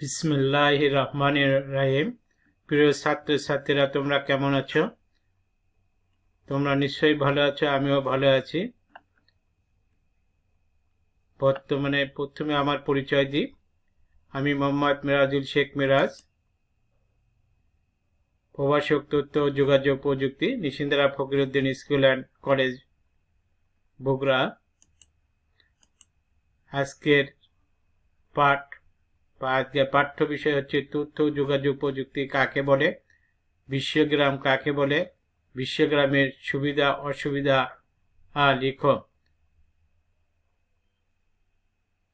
বিসমিল্লাহ রহমান রাহিম প্রিয় ছাত্রছাত্রীরা, তোমরা কেমন আছো? তোমরা নিশ্চয়ই ভালো আছো, আমিও ভালো আছি। বর্তমানে প্রথমে আমার পরিচয় দিই। আমি মোহাম্মদ মিরাজুল শেখ মিরাজ। প্রভাষক তথ্য, যোগাযোগ প্রযুক্তি, Nishindara Fakiruddin school and college, Bogura. আজকের পাঠ বা আজকের পাঠ্য বিষয় হচ্ছে তথ্য, যোগাযোগ, প্রযুক্তি কাকে বলে, বিশ্বগ্রাম কাকে বলে, বিশ্বগ্রামের সুবিধা, অসুবিধা লিখো।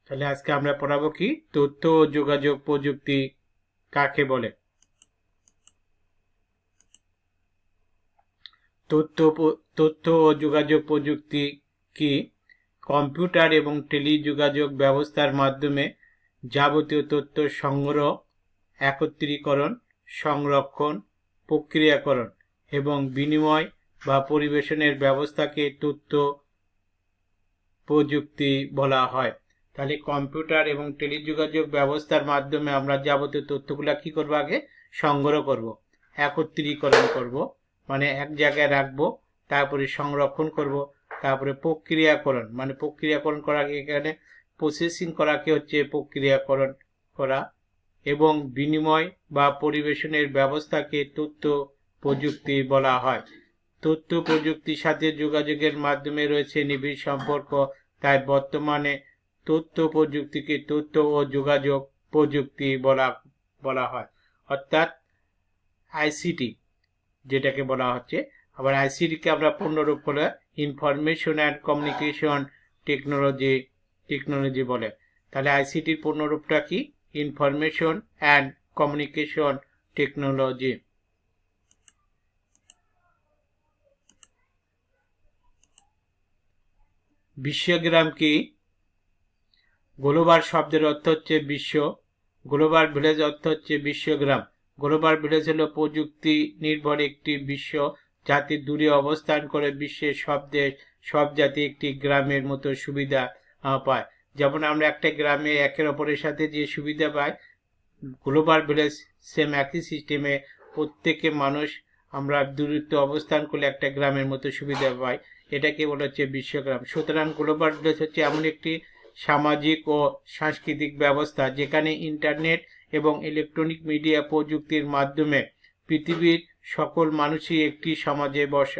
তাহলে আজকে আমরা পড়াবো কি? তথ্য, যোগাযোগ, প্রযুক্তি কাকে বলে? তথ্য তথ্য ও যোগাযোগ, প্রযুক্তি কি? কম্পিউটার এবং টেলিযোগাযোগ ব্যবস্থার মাধ্যমে যাবতীয় তথ্য সংগ্রহ, একত্রীকরণ, সংরক্ষণ, প্রক্রিয়াকরণ এবং বিনিময় বা পরিবেশনের ব্যবস্থাকে তথ্য প্রযুক্তি বলা হয়। তাহলে কম্পিউটার এবং টেলিযোগাযোগ ব্যবস্থার মাধ্যমে আমরা যাবতীয় তথ্যগুলা কি করব আগে? সংগ্রহ করব, একত্রীকরণ করব মানে এক জায়গায় রাখব, তারপরে সংরক্ষণ করব, তারপরে প্রক্রিয়াকরণ মানে প্রক্রিয়াকরণ করা এখানে প্রসেসিং করাকে হচ্ছে প্রক্রিয়াকরণ করা এবং বিনিময় বা পরিবেশনের ব্যবস্থাকে তথ্য প্রযুক্তি বলা হয়। তথ্য প্রযুক্তির সাথে যোগাযোগের মাধ্যমে রয়েছে নিবিড় সম্পর্ক, তাই বর্তমানে তথ্য প্রযুক্তিকে তথ্য ও যোগাযোগ প্রযুক্তি বলা বলা হয়। অর্থাৎ আইসিটি যেটাকে বলা হচ্ছে। আবার আইসিটিকে আমরা পূর্ণরূপ করে information and communication technology technology বলে। তাহলে আইসিটির পূর্ণরূপটা কি? ইনফরমেশন অ্যান্ড কমিউনিকেশন টেকনোলজি বিশ্বগ্রাম কি? গ্লোবাল শব্দের অর্থ হচ্ছে বিশ্ব। গ্লোবাল ভিলেজ অর্থ হচ্ছে বিশ্বগ্রাম। গ্লোবাল ভিলেজ হলো প্রযুক্তি নির্ভর একটি বিশ্ব জাতি দূরে অবস্থান করে বিশ্বের সব দেশ, সব জাতি একটি গ্রামের মতো সুবিধা। পায়। যেমন আমরা একটা গ্রামে একের অপরের সাথে যে সুবিধা পাই গ্লোবাল ভিলেজ সেম একই সিস্টেমে প্রত্যেকে মানুষ আমরা দূরত্ব অবস্থান করলে একটা গ্রামের মতো সুবিধা পাই। এটাকে বলা হচ্ছে বিশ্বগ্রাম। সুতরাং গ্লোবাল ভিলেজ হচ্ছে এমন একটি সামাজিক ও সাংস্কৃতিক ব্যবস্থা যেখানে ইন্টারনেট এবং ইলেকট্রনিক মিডিয়া প্রযুক্তির মাধ্যমে পৃথিবীর সকল মানুষই একটি সমাজে বস,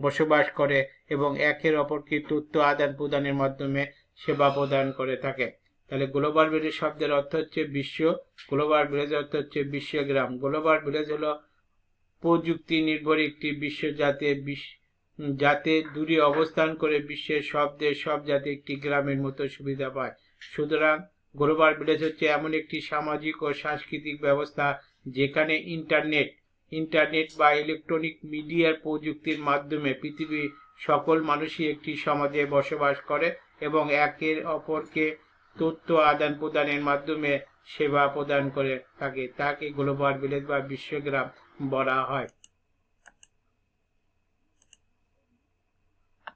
বসবাস করে এবং একের অপরকে তথ্য আদান প্রদানের মাধ্যমে সেবা প্রদান করে থাকে। তাহলে গ্লোবাল ভিলেজ শব্দের অর্থ হচ্ছে বিশ্ব, গ্লোবাল ভিলেজ অর্থ হচ্ছে বিশ্বগ্রাম গ্লোবাল ভিলেজ হলো প্রযুক্তি নির্ভর একটি বিশ্ব যাতে যাতে দূরে অবস্থান করে বিশ্বের সব দেশ, সব জাতি একটি গ্রামের মতো সুবিধা পায়। সুতরাং গ্লোবাল ভিলেজ হচ্ছে এমন একটি সামাজিক ও সাংস্কৃতিক ব্যবস্থা যেখানে ইন্টারনেট ইন্টারনেট বা ইলেকট্রনিক মিডিয়ার প্রযুক্তির মাধ্যমে পৃথিবীর সকল মানুষই একটি সমাজে বসবাস করে। এবং একের অপরকে তথ্য আদান প্রদানের মাধ্যমে সেবা প্রদান করে থাকে। তাকে গ্লোবাল ভিলেজ বা বিশ্বগ্রাম বলা হয়।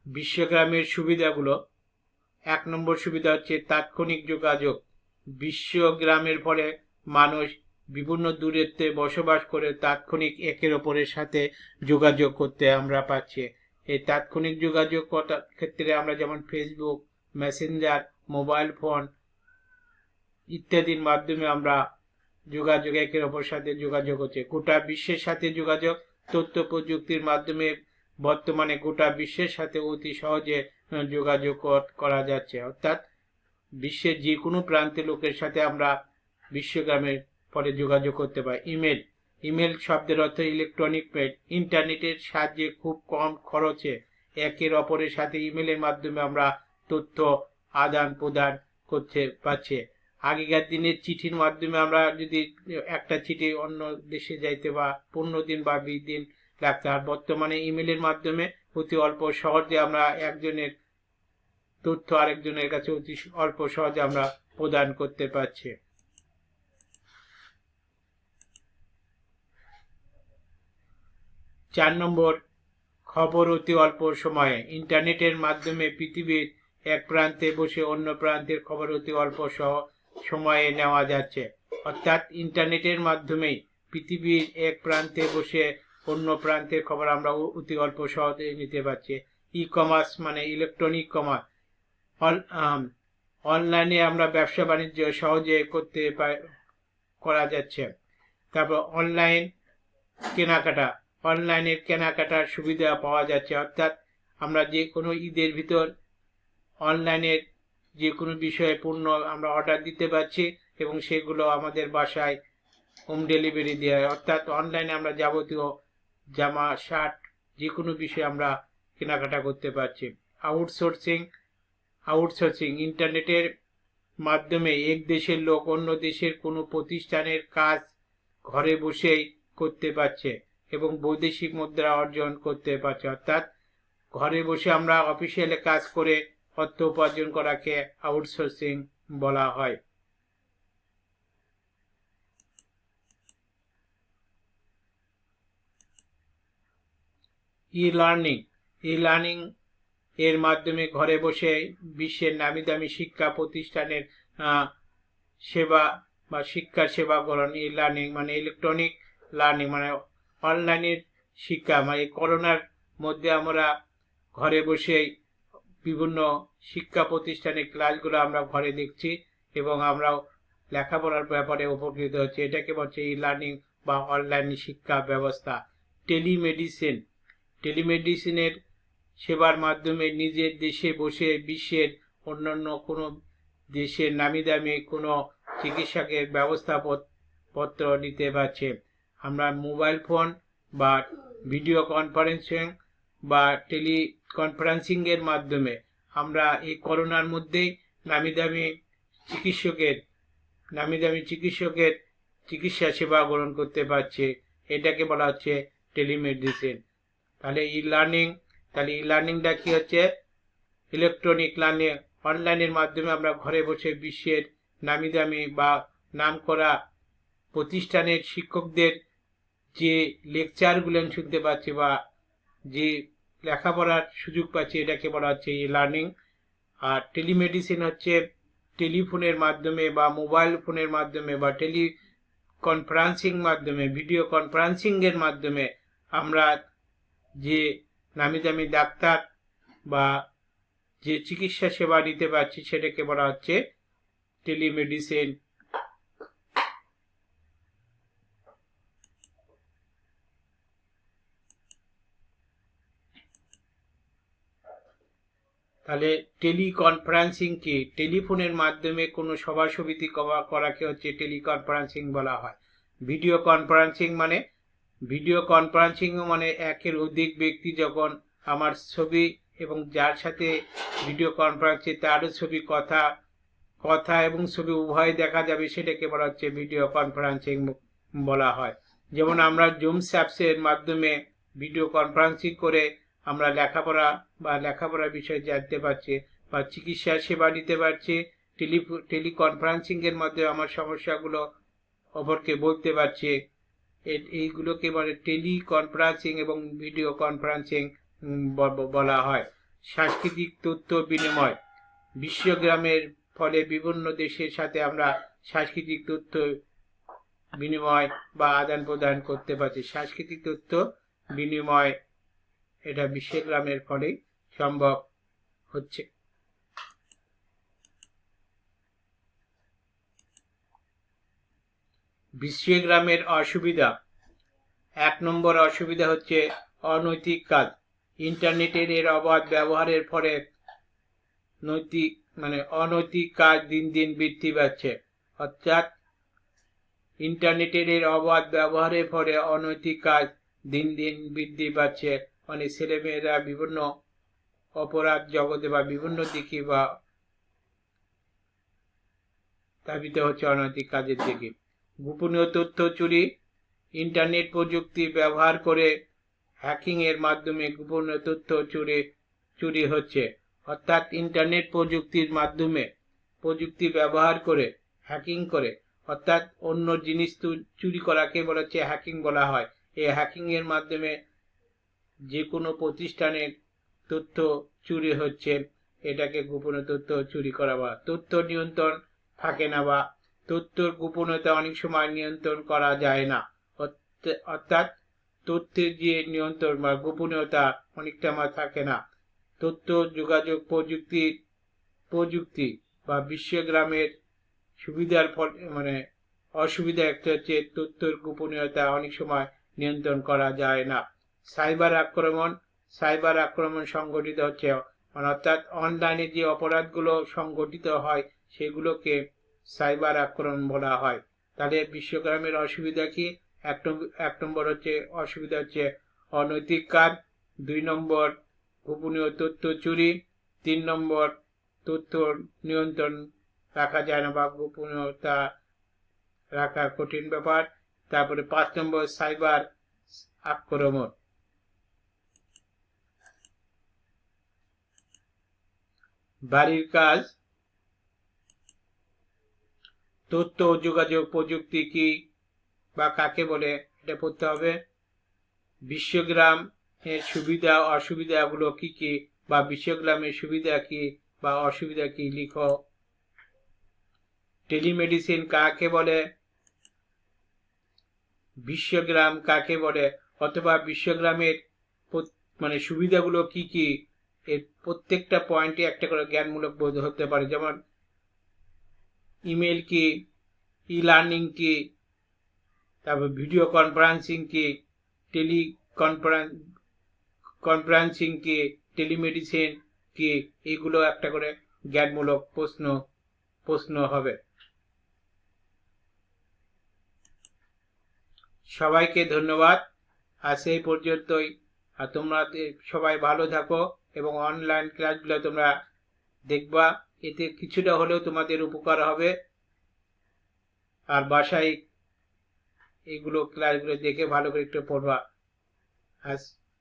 বিশ্বগ্রামের সুবিধাগুলো। এক নম্বর সুবিধা হচ্ছে তাৎক্ষণিক যোগাযোগ। বিশ্বগ্রামের ফলে মানুষ বিভিন্ন দূরত্বে বসবাস করে তাৎক্ষণিক একের অপরের সাথে যোগাযোগ করতে আমরা পাচ্ছি এই তাৎক্ষণিক যোগাযোগ ক্ষেত্রে আমরা যেমন ফেসবুক মেসেঞ্জার মোবাইল ফোন ইত্যাদির মাধ্যমে আমরা যোগাযোগ একের অপর সাথে যোগাযোগ হচ্ছে। গোটা বিশ্বের সাথে যোগাযোগ, তথ্য প্রযুক্তির মাধ্যমে বর্তমানে গোটা বিশ্বের সাথে অতি সহজে যোগাযোগ করা যাচ্ছে। অর্থাৎ বিশ্বের যে কোনো প্রান্তে লোকের সাথে আমরা বিশ্বগ্রামের পরে যোগাযোগ করতে পারি। ইমেল ইমেল শব্দের অর্থ ইলেকট্রনিক মেল ইন্টারনেটের সাহায্যে খুব কম খরচে একের অপরের সাথে ইমেলের মাধ্যমে আমরা তথ্য আদান প্রদান করতে পারছি। আগেকার দিনের চিঠির মাধ্যমে আমরা যদি একটা চিঠি অন্য দেশে যাইতে বা পনেরো দিন বা বিশ দিন লাগতো আর বর্তমানে ইমেলের মাধ্যমে অতি অল্প সহজে আমরা একজনের তথ্য আরেকজনের কাছে অতি অল্প সহজে আমরা প্রদান করতে পারছি। চার নম্বর, খবর অতি অল্প সময়ে। ইন্টারনেটের মাধ্যমে পৃথিবীর এক প্রান্তে বসে অন্য প্রান্তের খবর অতি অল্প সহ সময়ে নেওয়া যাচ্ছে। অর্থাৎ ইন্টারনেটের মাধ্যমেই পৃথিবীর এক প্রান্তে বসে অন্য প্রান্তের খবর আমরা অতি অল্প সহজে নিতে পারছি। ই কমার্স মানে ইলেকট্রনিক কমার্স অনলাইনে আমরা ব্যবসা বাণিজ্য সহজে করতে করা যাচ্ছে। তারপর অনলাইন কেনাকাটা। অনলাইনের কেনাকাটার সুবিধা পাওয়া যাচ্ছে। অর্থাৎ আমরা যে কোনো ঈদের ভিতর অনলাইনের যে কোনো বিষয়ে পণ্য আমরা অর্ডার দিতে পারছি এবং সেগুলো আমাদের বাসায় হোম ডেলিভারি দেওয়া হয়। অর্থাৎ অনলাইনে আমরা যাবতীয় জামা শার্ট যে কোনো বিষয়ে আমরা কেনাকাটা করতে পারছি। আউটসোর্সিং আউটসোর্সিং ইন্টারনেটের মাধ্যমে এক দেশের লোক অন্য দেশের কোনো প্রতিষ্ঠানের কাজ ঘরে বসেই করতে পারছে এবং বৈদেশিক মুদ্রা অর্জন করতে পারছে। অর্থাৎ ঘরে বসে আমরা অফিসিয়ালে কাজ করে অর্থ উপার্জন করাকে আউটসোর্সিং বলা হয়। ই লার্নিং ই লার্নিং এর মাধ্যমে ঘরে বসে বিশ্বের নামি দামি শিক্ষা প্রতিষ্ঠানের সেবা বা শিক্ষার সেবা গ্রহণ ই লার্নিং মানে ইলেকট্রনিক লার্নিং মানে অনলাইনের শিক্ষা। মানে করোনার মধ্যে আমরা ঘরে বসেই বিভিন্ন শিক্ষা প্রতিষ্ঠানের ক্লাসগুলো আমরা ঘরে দেখছি এবং আমরাও লেখাপড়ার ব্যাপারে উপকৃত হচ্ছে। এটাকে বলছে? ই লার্নিং বা অনলাইন শিক্ষা ব্যবস্থা। টেলিমেডিসিন টেলিমেডিসিনের সেবার মাধ্যমে নিজের দেশে বসে বিশ্বের অন্যান্য কোনো দেশের নামি দামি কোনো চিকিৎসকের ব্যবস্থা পত্র নিতে পারছে। আমরা মোবাইল ফোন বা ভিডিও কনফারেন্সিং বা টেলি কনফারেন্সিং এর মাধ্যমে আমরা এই করোনার মধ্যেই নামি দামি চিকিৎসকের, নামি দামি চিকিৎসকের চিকিৎসা সেবা গ্রহণ করতে পারছে। এটাকে বলা হচ্ছে টেলিমেডিসিন তাহলে ই লার্নিং তাহলে ই লার্নিংটা কী হচ্ছে? ইলেকট্রনিক লার্নিং অনলাইনের মাধ্যমে আমরা ঘরে বসে বিশ্বের নামি দামি বা নাম করা প্রতিষ্ঠানের শিক্ষকদের যে লেকচারগুলো শুনতে পাচ্ছি বা যে লেখাপড়ার সুযোগ পাচ্ছি, এটাকে বলা হচ্ছে ই লার্নিং আর টেলিমেডিসিন হচ্ছে টেলিফোনের মাধ্যমে বা মোবাইল ফোনের মাধ্যমে বা টেলি কনফারেন্সিং মাধ্যমে ভিডিও কনফারেন্সিং এর মাধ্যমে আমরা যে নামি দামি ডাক্তার বা যে চিকিৎসা সেবা নিতে পারছি, সেটাকে বলা হচ্ছে টেলিমেডিসিন তাহলে টেলিকনফারেন্সিং কি? টেলিফোনের মাধ্যমে কোনো সভা সমিতি করা- করাকে হচ্ছে টেলিকনফারেন্সিং বলা হয়। ভিডিও কনফারেন্সিং মানে ভিডিও কনফারেন্সিং মানে একের অধিক ব্যক্তি যখন আমার ছবি এবং যার সাথে ভিডিও কনফারেন্সে তারও ছবি কথা কথা এবং ছবি উভয় দেখা যাবে সেটাকে বলা হচ্ছে ভিডিও কনফারেন্সিং বলা হয়। যেমন আমরা জুম স্যাপসের মাধ্যমে ভিডিও কনফারেন্সিং করে আমরা লেখাপড়া বা লেখাপড়ার বিষয়ে জানতে পারছি বা চিকিৎসা সেবা নিতে পারছি টেলি টেলিকনফারেন্সিং এর মাধ্যমে আমার সমস্যাগুলো অপরকে বলতে পারছি। এইগুলোকে বলে টেলিকনফারেন্সিং এবং ভিডিও কনফারেন্সিং বলা হয়। সাংস্কৃতিক তথ্য বিনিময়। বিশ্বগ্রামের ফলে বিভিন্ন দেশের সাথে আমরা সাংস্কৃতিক তথ্য বিনিময় বা আদান প্রদান করতে পারছি। সাংস্কৃতিক তথ্য বিনিময় এটা বিশ্বগ্রামের ফলেই সম্ভব হচ্ছে। বিশ্বগ্রামের অসুবিধা। এক নম্বর অসুবিধা হচ্ছে অনৈতিক কাজ। ইন্টারনেটের এর অবাধ ব্যবহারের ফলে নৈতিক মানে অনৈতিক কাজ দিন দিন বৃদ্ধি পাচ্ছে। অর্থাৎ ইন্টারনেটের এর অবাধ ব্যবহারের ফলে অনৈতিক কাজ দিন দিন বৃদ্ধি পাচ্ছে। মানে ছেলেমেয়েরা বিভিন্ন অপরাধ জগতে বা বিভিন্ন দিকে বা ধাবিত হচ্ছে অনৈতিক কাজের দিকে। গোপনীয় তথ্য চুরি, ইন্টারনেট প্রযুক্তি ব্যবহার করে হ্যাকিং এর মাধ্যমে গোপনীয় তথ্য চুরি চুরি হচ্ছে। অর্থাৎ ইন্টারনেট প্রযুক্তির মাধ্যমে প্রযুক্তি ব্যবহার করে হ্যাকিং করে। অর্থাৎ অন্য জিনিস চুরি করাকে বলা হচ্ছে হ্যাকিং বলা হয়। এই হ্যাকিং এর মাধ্যমে যে কোনো প্রতিষ্ঠানের তথ্য চুরি হচ্ছে, এটাকে গোপনে তথ্য চুরি করা বা তথ্য নিয়ন্ত্রণ থাকে না বা তথ্যর গোপনীয়তা অনেক সময় নিয়ন্ত্রণ করা যায় না। অর্থ- অর্থাৎ তথ্যের যে নিয়ন্ত্রণ বা গোপনীয়তা অনেকটা আমার থাকে না। তথ্য, যোগাযোগ প্রযুক্তি প্রযুক্তি বা বিশ্বগ্রামের সুবিধার ফল মানে অসুবিধা একটা হচ্ছে তথ্যের গোপনীয়তা অনেক সময় নিয়ন্ত্রণ করা যায় না। সাইবার আক্রমণ সাইবার আক্রমণ সংগঠিত হচ্ছে। অর্থাৎ অনলাইনে যে অপরাধগুলো সংগঠিত হয়, সেগুলোকে সাইবার আক্রমণ বলা হয়। তাহলে বিশ্বগ্রামের অসুবিধা কি? এক নম্বর হচ্ছে, অসুবিধা হচ্ছে অনৈতিক কাজ, দুই নম্বর গোপনীয় তথ্য চুরি, তিন নম্বর তথ্য নিয়ন্ত্রণ রাখা যায় না বা গোপনীয়তা রাখা কঠিন ব্যাপার। তারপরে পাঁচ নম্বর সাইবার আক্রমণ। বাড়ির কাজ, তথ্য ও যোগাযোগ, প্রযুক্তি কি বা কাকে বলে এটা পড়তে হবে? বিশ্বগ্রাম এর সুবিধা, অসুবিধাগুলো কি কি বা বিশ্বগ্রামের সুবিধা কি বা অসুবিধা কি লিখো? টেলিমেডিসিন কাকে বলে? বিশ্বগ্রাম কাকে বলে? অথবা বিশ্বগ্রামের মানে সুবিধাগুলো কি কি এর প্রত্যেকটা পয়েন্টে একটা করে জ্ঞানমূলক বোধ হতে পারে। যেমন ইমেল কি ই লার্নিং কি, তারপর ভিডিও কনফারেন্সিং কি টেলি কনফারেন্স কি টেলিমেডিসিন কি এগুলো একটা করে জ্ঞানমূলক প্রশ্ন প্রশ্ন হবে। সবাইকে ধন্যবাদ। আজ এই পর্যন্তই। আর তোমরা সবাই ভালো থাকো এবং অনলাইন ক্লাসগুলো তোমরা দেখবা। এতে কিছুটা হলেও তোমাদের উপকার হবে। আর বাসায় এইগুলো ক্লাসগুলো দেখে ভালো করে একটু পড়বা। আজ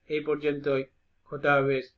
এই পর্যন্তই। খোদা হাফেজ।